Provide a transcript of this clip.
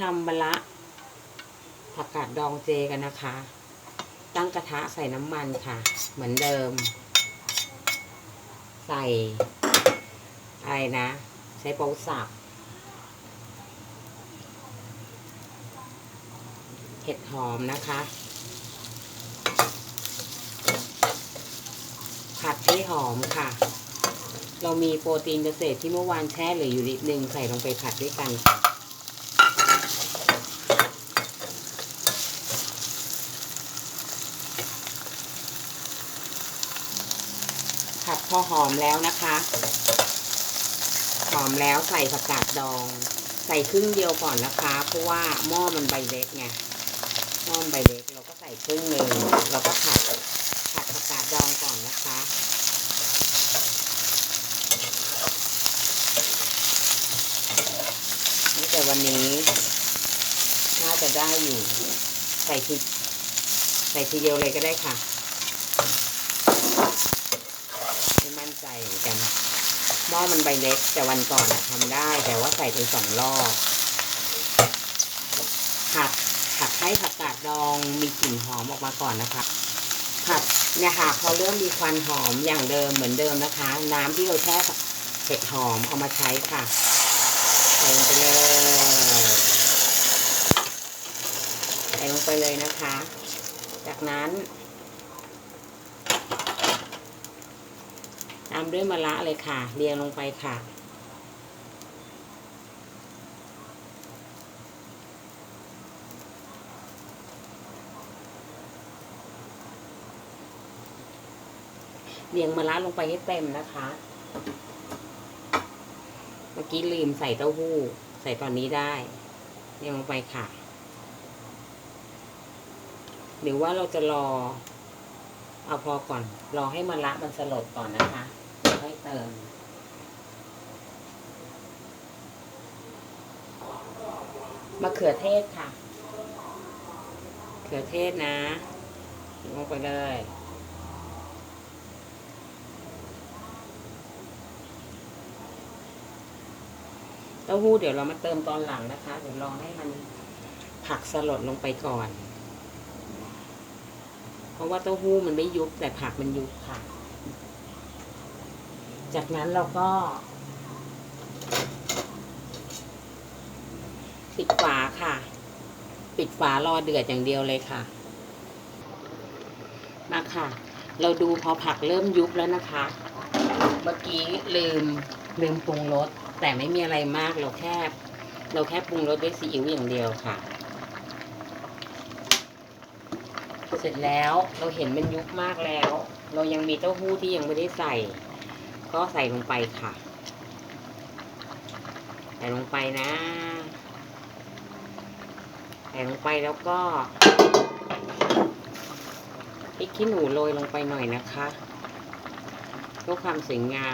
ทำบะละผักกาดดองเจกันนะคะ ตั้งกระทะใส่น้ำมันค่ะ เหมือนเดิม ใส่อะไรนะ ใช้โป๊สับเห็ดหอมนะคะ ผัดให้หอมค่ะ เรามีโปรตีนเกษตรที่เมื่อวานแช่เหลืออยู่นิดนึงใส่ลงไปผัดด้วยกันค่ะ ผัดพ อหอมแล้วนะคะ หอมแล้วใส่ผักกาดดอง ใส่ครึ่งเดียวก่อนนะคะ เพราะว่าหม้อมันใบเล็กไงหม้อมใบเล็กเราก็ใส่ครึ่งหนึ่งเราก็ผัดผัดผักกาดดองก่อนนะคะนี่แต่วันนี้น่าจะได้อยู่ ใส่ทีใส่ทีเดียวเลยก็ได้ค่ะ ไม่มั่น ใจเหมือนกันหม้อมันใบเล็กแต่วันก่อนอะทำได้ แต่ว่าใส่ไปสองรอบผัดผัดให้ผักกาดดองมีกลิ่นหอมออกมาก่อนนะคะผัดเนี่ยค่ะพอเริ่มมีควันหอมอย่างเดิมเหมือนเดิมนะคะ น้ำที่เราแช่เห็ดหอมเอามาใช้ค่ะใส่ลงไปเลยใส่ลงไปเลยนะคะ จากนั้นามด้วยมะระเลยค่ะ เรียงลงไปค่ะ เรียงมะระลงไปให้เต็มนะคะ เมื่อกี้ลืมใส่เต้าหู้ ใส่ตอนนี้ได้ เรียงลงไปค่ะ หรือว่าเราจะรอเอาพอก่อน รอให้มะระมันสลดก่อนนะคะ เดี๋ยวค่อยเติม มะเขือเทศค่ะ เขือเทศนะลงไปเลยเต้าหู้เดี๋ยวเรามาเติมตอนหลังนะคะ เดี๋ยวรอให้มันผักสลดลงไปก่อน เพราะว่าเต้าหู้มันไม่ยุบแต่ผักมันยุบค่ะ จากนั้นเราก็ปิดฝาค่ะ ปิดฝารอเดือดอย่างเดียวเลยค่ะ มาค่ะ เราดูพอผักเริ่มยุบแล้วนะคะ เมื่อกี้ลืมลืมปรุงรสแต่ไม่มีอะไรมากเราแค่เราแค่ปรุงรสด้วยซีอิ๊วอย่างเดียวค่ะ เสร็จแล้วเราเห็นมันยุบมากแล้ว เรายังมีเต้าหู้ที่ยังไม่ได้ใส่ ก็ใส่ลงไปค่ะ ใส่ลงไปนะ ใส่ลงไปแล้วก็พริกขี้หนูโรยลงไปหน่อยนะคะเพื่อความสวยงาม